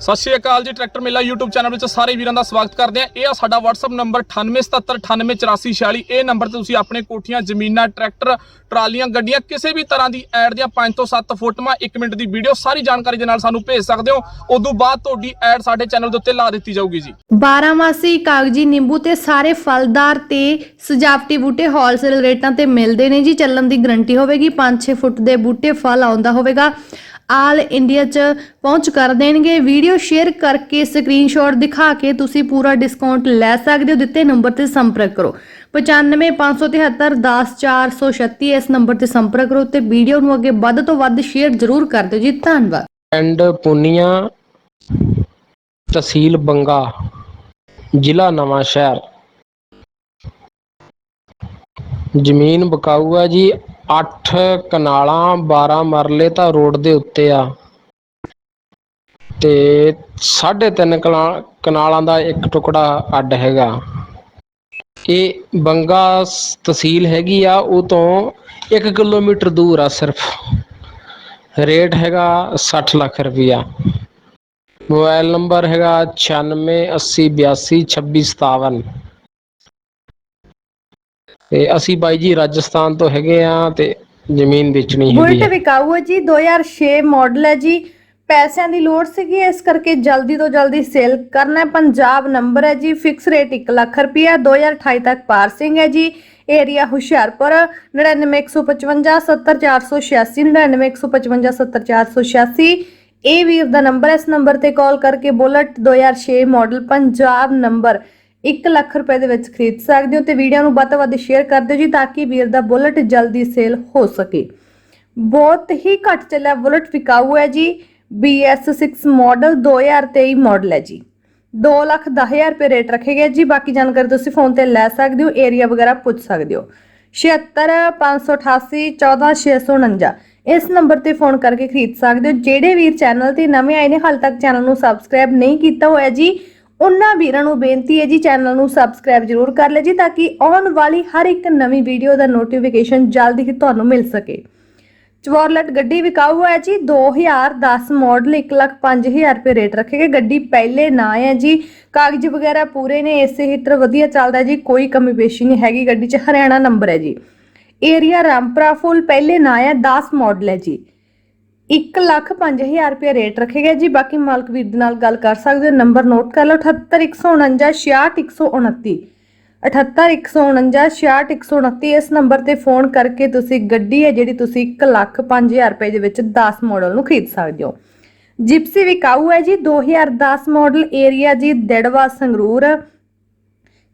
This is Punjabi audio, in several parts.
ਸਤਿ ਸ਼੍ਰੀ ਅਕਾਲ ਜੀ, ਟਰੈਕਟਰ ਮੇਲਾ YouTube ਚੈਨਲ ਵਿੱਚ ਸਾਰੇ ਵੀਰਾਂ ਦਾ ਸਵਾਗਤ ਕਰਦੇ ਆ ਇਹ ਆ ਸਾਡਾ WhatsApp ਨੰਬਰ 9877988446 ਇਹ ਨੰਬਰ ਤੇ ਤੁਸੀਂ ਆਪਣੇ ਕੋਠੀਆਂ, ਜ਼ਮੀਨਾਂ, ਟਰੈਕਟਰ, ਟਰਾਲੀਆਂ, ਗੱਡੀਆਂ ਕਿਸੇ ਵੀ ਤਰ੍ਹਾਂ ਦੀ ਐਡ ਦੀਆਂ 5 ਤੋਂ 7 ਫੋਟੋਆਂ 1 ਮਿੰਟ ਦੀ ਵੀਡੀਓ ਸਾਰੀ ਜਾਣਕਾਰੀ ਦੇ ਨਾਲ ਸਾਨੂੰ ਭੇਜ ਸਕਦੇ ਹੋ। ਉਦੋਂ ਬਾਅਦ ਤੁਹਾਡੀ ਐਡ ਸਾਡੇ ਚੈਨਲ ਦੇ ਉੱਤੇ ਲਾ ਦਿੱਤੀ ਜਾਊਗੀ ਜੀ। ਬਾਰਾਮਾਸੀ ਕਾਗਜੀ ਨਿੰਬੂ ਤੇ ਸਾਰੇ ਫਲਦਾਰ ਤੇ ਸਜਾਵਟੀ ਬੂਟੇ ਹੋਲਸੇਲ ਰੇਟਾਂ ਤੇ ਮਿਲਦੇ ਨੇ ਜੀ। ਚੱਲਣ ਦੀ ਗਰੰਟੀ ਹੋਵੇਗੀ। 5-6 ਫੁੱਟ ਦੇ ਬੂਟੇ ਫਲ ਆਉਂਦਾ ਹੋਵੇਗਾ। ਆਲ ਇੰਡੀਆ ਚ ਪਹੁੰਚ ਕਰ ਦੇਣਗੇ। ਵੀਡੀਓ ਸ਼ੇਅਰ ਕਰਕੇ ਸਕਰੀਨਸ਼ਾਟ ਦਿਖਾ ਕੇ ਤੁਸੀਂ ਪੂਰਾ ਡਿਸਕਾਊਂਟ ਲੈ ਸਕਦੇ ਹੋ। ਦਿੱਤੇ ਨੰਬਰ ਤੇ ਸੰਪਰਕ ਕਰੋ। 9557710436 ਇਸ ਨੰਬਰ ਤੇ ਸੰਪਰਕ ਕਰੋ ਤੇ ਵੀਡੀਓ ਨੂੰ ਅੱਗੇ ਵੱਧ ਤੋਂ ਵੱਧ ਸ਼ੇਅਰ ਜ਼ਰੂਰ ਕਰ ਦਿਓ ਜੀ। ਧੰਨਵਾਦ। ਪਿੰਡ ਪੁੰਨੀਆਂ, ਤਹਿਸੀਲ ਬੰਗਾ, ਜ਼ਿਲ੍ਹਾ ਨਵਾਂ ਸ਼ਹਿਰ ਜ਼ਮੀਨ ਬਕਾਊ ਆ ਜੀ। 8 ਕਨਾਲਾਂ 12 ਮਰਲੇ ਤਾਂ ਰੋਡ ਦੇ ਉੱਤੇ ਆ। ਤੇ 3.5 ਕਨਾਲਾਂ ਦਾ ਇੱਕ ਟੁਕੜਾ ਅੱਡ ਹੈਗਾ। ਇਹ ਬੰਗਾ ਤਹਿਸੀਲ ਹੈਗੀ ਆ, ਉਹ ਤੋਂ 1 ਕਿਲੋਮੀਟਰ ਦੂਰ ਆ ਸਿਰਫ। ਰੇਟ ਹੈਗਾ 60 ਲੱਖ ਰੁਪਈਆ। ਮੋਬਾਈਲ ਨੰਬਰ ਹੈਗਾ 9680822657 ਤੇ ਅਸੀਂ ਬਾਈ ਜੀ ਰਾਜਸਥਾਨ ਤੋਂ ਹੈਗੇ ਆ ਤੇ ਜ਼ਮੀਨ ਵੇਚਣੀ ਹੈਗੀ ਬੁਲਟ ਵਿਕਾਊ ਹੈ ਜੀ 2006 ਮਾਡਲ ਹੈ ਜੀ। ਪੈਸਿਆਂ ਦੀ ਲੋੜ ਸੀਗੀ ਇਸ ਕਰਕੇ ਜਲਦੀ ਤੋਂ ਜਲਦੀ ਸੇਲ ਕਰਨਾ ਹੈ। ਪੰਜਾਬ ਨੰਬਰ ਹੈ ਜੀ ਫਿਕਸ ਰੇਟ 1 ਲੱਖ ਰੁਪਇਆ 2028 ਤੱਕ ਪਾਰਸਿੰਗ ਹੈ ਜੀ। ਏਰੀਆ ਹੁਸ਼ਿਆਰਪੁਰ 99155 70486 99155 70486 ਇਹ ਵੀਰ ਦਾ ਨੰਬਰ ਹੈ ਇਸ ਨੰਬਰ ਤੇ ਕਾਲ ਕਰਕੇ Bullet 2006 model Punjab number 1 lakh ਰੁਪਏ ਦੇ ਵਿੱਚ ਖਰੀਦ ਸਕਦੇ ਹੋ ਤੇ ਵੀਡੀਓ ਨੂੰ ਵੱਧ ਤੋਂ ਵੱਧ ਸ਼ੇਅਰ ਕਰ ਦਿਓ ਜੀ ਤਾਂ ਕਿ ਵੀਰ ਦਾ ਬੁਲਟ ਜਲਦੀ ਸੇਲ ਹੋ ਸਕੇ। ਬਹੁਤ ਹੀ ਘੱਟ ਚੱਲਿਆ ਬੁਲਟ ਵਿਕਾਊ ਹੈ ਜੀ BS6 ਮਾਡਲ 2023 ਮਾਡਲ ਹੈ ਜੀ। 2 ਲੱਖ 10000 ਰੁਪਏ ਰੇਟ ਰੱਖੇ ਗਏ ਜੀ, ਬਾਕੀ ਜਾਣਕਾਰੀ ਤੁਸੀਂ ਫੋਨ ਤੇ ਲੈ ਸਕਦੇ ਹੋ ਏਰੀਆ ਵਗੈਰਾ ਪੁੱਛ ਸਕਦੇ ਹੋ। 76588 14649 ਇਸ ਨੰਬਰ ਤੇ ਫੋਨ ਕਰਕੇ ਖਰੀਦ ਸਕਦੇ ਹੋ। ਜਿਹੜੇ ਵੀਰ ਚੈਨਲ ਤੇ ਨਵੇਂ ਆਏ ਨੇ, ਹਾਲ ਤੱਕ ਚੈਨਲ ਨੂੰ ਸਬਸਕ੍ਰਾਈਬ ਨਹੀਂ ਕੀਤਾ ਹੋਇਆ ਜੀ ਉਹਨਾਂ ਵੀਰਾਂ ਨੂੰ ਬੇਨਤੀ ਹੈ ਜੀ ਚੈਨਲ ਨੂੰ ਸਬਸਕ੍ਰਾਈਬ ਜ਼ਰੂਰ ਕਰ ਲੈ ਜੀ ਤਾਂ ਕਿ ਆਉਣ ਵਾਲੀ ਹਰ ਇੱਕ ਨਵੀਂ ਵੀਡੀਓ ਦਾ ਨੋਟੀਫਿਕੇਸ਼ਨ ਜਲਦੀ ਹੀ ਤੁਹਾਨੂੰ ਮਿਲ ਸਕੇ। ਚਵਰਲਟ ਗੱਡੀ ਵਿਕਾਊ ਹੈ ਜੀ 2010 ਮਾਡਲ 1,05,000 ਰੁਪਏ ਰੇਟ ਰੱਖੇਗੇ ਗੱਡੀ ਪਹਿਲੇ ਨਾ ਹੈ ਜੀ ਕਾਗਜ਼ ਵਗੈਰਾ ਪੂਰੇ ਨੇ ਇਸੇ ਹੀ ਵਧੀਆ ਚੱਲਦਾ ਜੀ ਕੋਈ ਕਮੀ ਪੇਸ਼ੀ ਨਹੀਂ ਹੈਗੀ ਗੱਡੀ 'ਚ ਹਰਿਆਣਾ ਨੰਬਰ ਹੈ ਜੀ। ਏਰੀਆ ਰਾਮਪੁਰਾ ਫੁੱਲ ਪਹਿਲੇ ਨਾ ਹੈ 10 ਮਾਡਲ ਹੈ ਜੀ। 1,05,000 ਰੁਪਏ ਰੇਟ ਰੱਖੇਗਾ ਜੀ। ਬਾਕੀ ਮਾਲਕ ਵੀਰ ਦੇ ਨਾਲ ਗੱਲ ਕਰ ਸਕਦੇ ਹੋ। ਨੰਬਰ ਨੋਟ ਕਰ ਲਓ 78149 66129 ਇਸ ਨੰਬਰ ਤੇ ਫੋਨ ਕਰਕੇ ਤੁਸੀਂ ਗੱਡੀ ਹੈ ਜਿਹੜੀ ਤੁਸੀਂ 1,05,000 ਰੁਪਏ ਦੇ ਵਿੱਚ 10 ਮਾਡਲ ਨੂੰ ਖਰੀਦ ਸਕਦੇ ਹੋ। ਜਿਪਸੀ ਵਿਕਾਊ ਹੈ ਜੀ 2010 ਮਾਡਲ ਏਰੀਆ ਜੀ ਦੜਵਾ ਸੰਗਰੂਰ।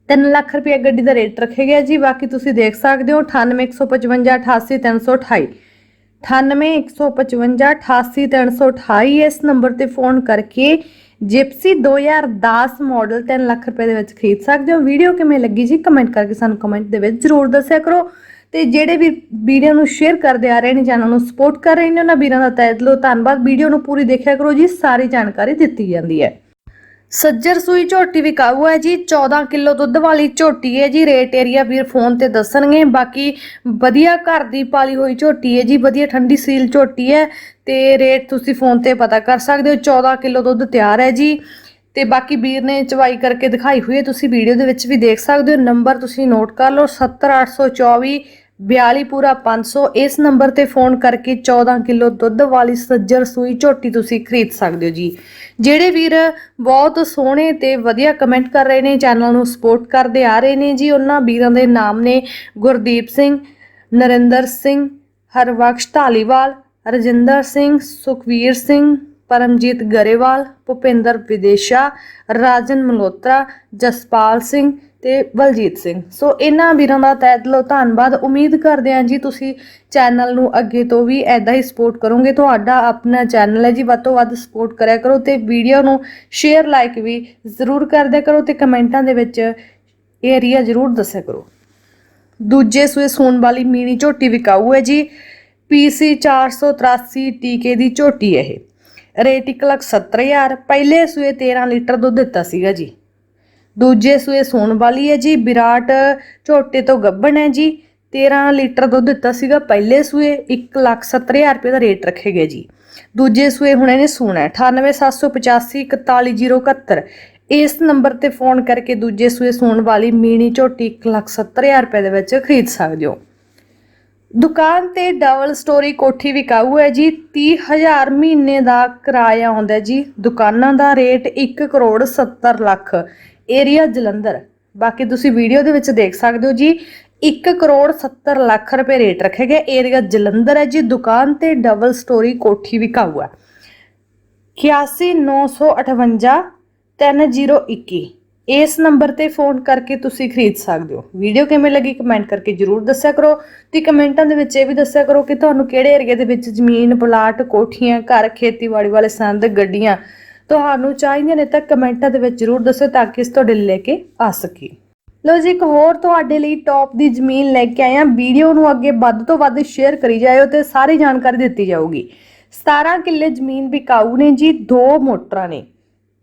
3 ਲੱਖ ਰੁਪਏ ਗੱਡੀ ਦਾ ਰੇਟ ਰੱਖਿਆ ਗਿਆ ਜੀ। ਬਾਕੀ ਤੁਸੀਂ ਦੇਖ ਸਕਦੇ ਹੋ 98155 88328 9815588328 ਇਸ ਨੰਬਰ ਤੇ ਫੋਨ ਕਰਕੇ ਜਿਪਸੀ 2010 ਮਾਡਲ 3 ਲੱਖ ਰੁਪਏ ਦੇ ਵਿੱਚ ਖਰੀਦ ਸਕਦੇ ਹੋ ਵੀਡੀਓ ਕਿਵੇਂ ਲੱਗੀ ਜੀ ਕਮੈਂਟ ਕਰਕੇ ਸਾਨੂੰ ਕਮੈਂਟ ਦੇ ਵਿੱਚ ਜ਼ਰੂਰ ਦੱਸਿਆ ਕਰੋ ਤੇ ਜਿਹੜੇ ਵੀ ਵੀਡੀਓ ਨੂੰ ਸ਼ੇਅਰ ਕਰਦੇ ਆ ਰਹੇ ਨੇ ਚੈਨਲ ਨੂੰ ਸਪੋਰਟ ਕਰ ਰਹੇ ਨੇ ਉਹਨਾਂ ਵੀਰਾਂ ਦਾ ਤਹਿ ਦਿਲੋਂ ਧੰਨਵਾਦ ਵੀਡੀਓ ਨੂੰ ਪੂਰੀ ਦੇਖਿਆ ਕਰੋ ਜੀ ਸਾਰੀ ਜਾਣਕਾਰੀ ਦਿੱਤੀ ਜਾਂਦੀ ਹੈ ਸੱਜਰ ਸੂਈ ਝੋਟੀ ਵਿਕਾਊ ਹੈ ਜੀ 14 ਕਿਲੋ ਦੁੱਧ ਵਾਲੀ ਝੋਟੀ ਹੈ ਜੀ, ਰੇਟ ਏਰੀਆ ਵੀਰ ਫੋਨ ਤੇ ਦੱਸਣਗੇ। ਬਾਕੀ ਵਧੀਆ ਘਰ ਦੀ ਪਾਲੀ ਹੋਈ ਝੋਟੀ ਹੈ ਜੀ, ਵਧੀਆ ਠੰਡੀ ਸੀਲ ਝੋਟੀ ਹੈ ਤੇ ਰੇਟ ਤੁਸੀਂ ਫੋਨ ਤੇ ਪਤਾ ਕਰ ਸਕਦੇ ਹੋ 14 ਕਿਲੋ ਦੁੱਧ ਤਿਆਰ ਹੈ ਜੀ। ਤੇ ਬਾਕੀ ਵੀਰ ਨੇ ਚਵਾਈ ਕਰਕੇ ਦਿਖਾਈ ਹੋਈ ਹੈ, ਤੁਸੀਂ ਵੀਡੀਓ ਦੇ ਵਿੱਚ ਵੀ ਦੇਖ ਸਕਦੇ ਹੋ, ਨੰਬਰ ਤੁਸੀਂ ਨੋਟ ਕਰ ਲਓ 70824 42 ਪੂਰਾ 500 ਇਸ ਨੰਬਰ ਤੇ ਫੋਨ ਕਰਕੇ 14 ਕਿਲੋ ਦੁੱਧ ਵਾਲੀ ਸੱਜਰ ਸੂਈ ਝੋਟੀ ਤੁਸੀਂ ਖਰੀਦ ਸਕਦੇ ਹੋ ਜੀ। ਜਿਹੜੇ ਵੀਰ ਬਹੁਤ ਸੋਹਣੇ ਤੇ ਵਧੀਆ ਕਮੈਂਟ ਕਰ ਰਹੇ ਨੇ ਚੈਨਲ ਨੂੰ ਸਪੋਰਟ ਕਰਦੇ ਆ ਰਹੇ ਨੇ ਜੀ, ਉਹਨਾਂ ਵੀਰਾਂ ਦੇ ਨਾਮ ਨੇ ਗੁਰਦੀਪ ਸਿੰਘ, ਨਰਿੰਦਰ ਸਿੰਘ, ਹਰਬਖਸ਼ ਢਾਲੀਵਾਲ ਰਜਿੰਦਰ ਸਿੰਘ, ਸੁਖਵੀਰ ਸਿੰਘ, ਪਰਮਜੀਤ ਗਰੇਵਾਲ, ਭੁਪਿੰਦਰ ਵਿਦੇਸ਼ਾ, ਰਾਜਨ ਮਲਹੋਤਰਾ, ਜਸਪਾਲ ਸਿੰਘ ਤੇ ਬਲਜੀਤ ਸਿੰਘ। ਸੋ ਇਹਨਾਂ ਵੀਰਾਂ ਦਾ ਤਹਿ ਦਿਲੋਂ ਧੰਨਵਾਦ। ਉਮੀਦ ਕਰਦੇ ਹਾਂ ਜੀ ਤੁਸੀਂ ਚੈਨਲ ਨੂੰ ਅੱਗੇ ਤੋਂ ਵੀ ਐਦਾਂ ਹੀ ਸਪੋਰਟ ਕਰੋਗੇ। ਤੁਹਾਡਾ ਆਪਣਾ ਚੈਨਲ ਹੈ ਜੀ। ਵੱਧ ਤੋਂ ਵੱਧ ਸਪੋਰਟ ਕਰਿਆ ਕਰੋ ਤੇ ਵੀਡੀਓ ਨੂੰ ਸ਼ੇਅਰ ਲਾਈਕ ਵੀ ਜ਼ਰੂਰ ਕਰਦਿਆ ਕਰੋ ਤੇ ਕਮੈਂਟਾਂ ਦੇ ਵਿੱਚ ਏਰੀਆ ਜ਼ਰੂਰ ਦੱਸਿਆ ਕਰੋ। ਦੂਜੇ ਸੂਏ ਸੂਣ ਵਾਲੀ ਮੀਨੀ ਝੋਟੀ ਵਿਕਾਊ ਹੈ ਜੀ। ਪੀਸੀ 483 ਟੀਕੇ ਦੀ ਝੋਟੀ ਹੈ ਇਹ। ਰੇਟ 170000 ਪਹਿਲੇ ਸੂਏ 13 ਲੀਟਰ ਦੁੱਧ ਦਿੱਤਾ ਸੀਗਾ ਜੀ। ਦੂਜੇ ਸੂਏ ਸੋਣ ਵਾਲੀ ਹੈ ਜੀ ਵਿਰਾਟ ਝੋਟੇ ਤੋਂ ਗੱਭਣ ਹੈ ਜੀ। 13 ਲੀਟਰ ਦੁੱਧ ਦਿੱਤਾ ਸੀਗਾ ਪਹਿਲੇ ਸੂਏ 170000 ਰੁਪਏ ਦਾ ਰੇਟ ਰੱਖੇ ਗਏ ਜੀ। ਦੂਜੇ ਸੂਏ ਹੁਣ ਇਹਨੇ ਸੂਣਾ ਹੈ 98785 41071 ਇਸ ਨੰਬਰ ਤੇ ਫੋਨ ਕਰਕੇ ਦੂਜੇ ਸੂਏ ਸੂਣ ਵਾਲੀ ਮੀਣੀ ਝੋਟੀ 170000 ਰੁਪਏ ਦੇ ਵਿੱਚ ਖਰੀਦ ਸਕਦੇ ਹੋ। ਦੁਕਾਨ ਤੇ ਡਬਲ ਸਟੋਰੀ ਕੋਠੀ ਵਿਕਾਊ ਹੈ ਜੀ 30000 ਮਹੀਨੇ ਦਾ ਕਿਰਾਇਆ ਆਉਂਦਾ ਜੀ। ਦੁਕਾਨਾਂ ਦਾ ਰੇਟ 1 ਕਰੋੜ 70 ਲੱਖ। ਏਰੀਆ ਜਲੰਧਰ। ਬਾਕੀ ਤੁਸੀਂ ਵੀਡੀਓ ਦੇ ਵਿੱਚ ਦੇਖ ਸਕਦੇ ਹੋ ਜੀ 1 ਕਰੋੜ 70 ਲੱਖ ਰੁਪਏ ਰੇਟ ਰੱਖੇ ਗਏ। ਏਰੀਆ ਜਲੰਧਰ ਹੈ ਜੀ, ਦੁਕਾਨ ਤੇ ਡਬਲ ਸਟੋਰੀ ਕੋਠੀ ਵਿਕਾਊ ਹੈ। 81958 3021 ਇਸ ਨੰਬਰ ਤੇ ਫੋਨ ਕਰਕੇ ਤੁਸੀਂ ਖਰੀਦ ਸਕਦੇ ਹੋ। ਵੀਡੀਓ ਕਿਵੇਂ ਲੱਗੀ ਕਮੈਂਟ ਕਰਕੇ ਜਰੂਰ ਦੱਸਿਆ ਕਰੋ ਤੇ ਕਮੈਂਟਾਂ ਦੇ ਵਿੱਚ ਇਹ ਵੀ ਦੱਸਿਆ ਕਰੋ ਕਿ ਤੁਹਾਨੂੰ ਕਿਹੜੇ ਏਰੀਆ ਦੇ ਵਿੱਚ ਜ਼ਮੀਨ, ਪਲਾਟ, ਕੋਠੀਆਂ, ਘਰ, ਖੇਤੀਬਾੜੀ ਵਾਲੇ ਸੰਦ, ਗੱਡੀਆਂ ਤੁਹਾਨੂੰ ਚਾਹੀਦੀਆਂ ਨੇ ਤਾਂ ਕਮੈਂਟਾਂ ਦੇ ਵਿੱਚ ਜਰੂਰ ਦੱਸੋ ਤਾਂ ਕਿ ਇਸ ਤੁਹਾਡੇ ਲਈ ਲੈ ਕੇ ਆ ਸਕੀ। ਲੋ ਜੀ, ਇੱਕ ਹੋਰ ਤੁਹਾਡੇ ਲਈ ਟੌਪ ਦੀ ਜ਼ਮੀਨ ਲੈ ਕੇ ਆਏ ਹਾਂ। ਵੀਡੀਓ ਨੂੰ ਅੱਗੇ ਵੱਧ ਤੋਂ ਵੱਧ ਸ਼ੇਅਰ ਕਰੀ ਜਾਇਓ ਤੇ ਸਾਰੀ ਜਾਣਕਾਰੀ ਦਿੱਤੀ ਜਾਊਗੀ। 17 ਕਿੱਲੇ ਜ਼ਮੀਨ ਵਿਕਾਊ ਨੇ ਜੀ, ਦੋ ਮੋਟਰਾਂ ਨੇ।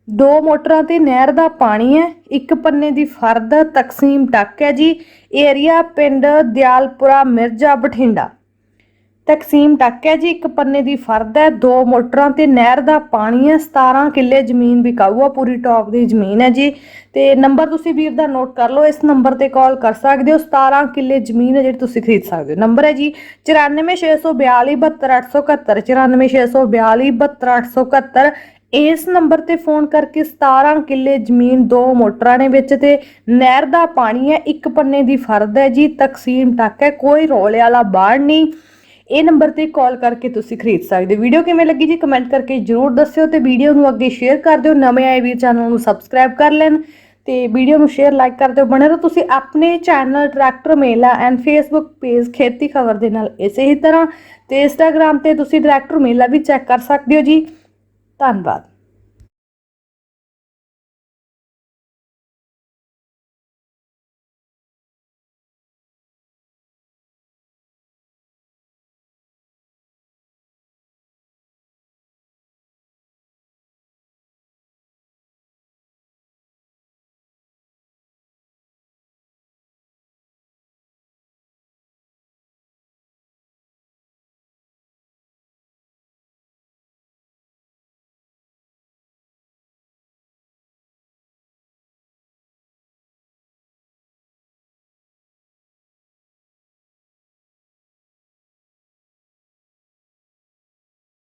ਦੋ ਮੋਟਰਾਂ ਤੇ ਨਹਿਰ ਦਾ ਪਾਣੀ ਹੈ, ਇੱਕ ਪੰਨੇ ਦੀ ਫਰਦ, ਤਕਸੀਮ ਟੱਕ ਹੈ ਜੀ। ਏਰੀਆ ਪਿੰਡ ਦਿਆਲਪੁਰਾ ਮਿਰਜ਼ਾ ਬਠਿੰਡਾ। ਤਕਸੀਮ ਟੱਕ ਹੈ ਜੀ, ਇੱਕ ਪੰਨੇ ਦੀ ਫਰਦ ਹੈ, ਦੋ ਮੋਟਰਾਂ ਤੇ ਨਹਿਰ ਦਾ ਪਾਣੀ ਹੈ 17 ਕਿੱਲੇ ਜ਼ਮੀਨ ਵਿਕਾਊ ਆ, ਪੂਰੀ ਟੌਪ ਦੀ ਜ਼ਮੀਨ ਹੈ ਜੀ। ਤੇ ਨੰਬਰ ਤੁਸੀਂ ਵੀਰ ਦਾ ਨੋਟ ਕਰ ਲਓ, ਇਸ ਨੰਬਰ ਤੇ ਕਾਲ ਕਰ ਸਕਦੇ ਹੋ 17 ਕਿੱਲੇ ਜ਼ਮੀਨ ਹੈ ਜਿਹੜੀ ਤੁਸੀਂ ਖਰੀਦ ਸਕਦੇ ਹੋ। ਨੰਬਰ ਹੈ ਜੀ 94642 72871 94642 72871 ਇਸ ਨੰਬਰ ਤੇ ਫੋਨ ਕਰਕੇ 17 ਕਿੱਲੇ ਜ਼ਮੀਨ ਦੋ ਮੋਟਰਾਂ ਨੇ ਵਿੱਚ ਤੇ ਨਹਿਰ ਦਾ ਪਾਣੀ ਹੈ, ਇੱਕ ਪੰਨੇ ਦੀ ਫਰਦ ਹੈ ਜੀ, ਤਕਸੀਮ ਟੱਕ ਹੈ, ਕੋਈ ਰੋਲੇ ਵਾਲਾ ਬਾੜ ਨਹੀਂ। ਇਹ ਨੰਬਰ ਤੇ ਕਾਲ ਕਰਕੇ ਤੁਸੀਂ ਖਰੀਦ ਸਕਦੇ ਹੋ। ਵੀਡੀਓ ਕਿਵੇਂ ਲੱਗੀ ਜੀ ਕਮੈਂਟ ਕਰਕੇ ਜਰੂਰ ਦੱਸਿਓ ਤੇ ਵੀਡੀਓ ਨੂੰ ਅੱਗੇ ਸ਼ੇਅਰ ਕਰ ਦਿਓ। ਨਵੇਂ ਆਏ ਵੀਰ ਚੈਨਲ ਨੂੰ ਸਬਸਕ੍ਰਾਈਬ ਕਰ ਲੈਣ ਤੇ ਵੀਡੀਓ ਨੂੰ ਸ਼ੇਅਰ, ਲਾਈਕ ਕਰ ਦਿਓ। ਬਣੇ ਰਹੋ ਤੁਸੀਂ ਆਪਣੇ channel tractor, Mela and Facebook page Kheti Khabar ਦੇ ਨਾਲ ਇਸੇ ਹੀ ਤਰ੍ਹਾਂ ਤੇ ਇੰਸਟਾਗ੍ਰam ਤੇ ਤੁਸੀਂ ਟਰੈਕਟਰ, ਮੇਲਾ ਵੀ ਚੈੱਕ ਕਰ ਸਕਦੇ ਹੋ ਜੀ। ਧੰਨਵਾਦ।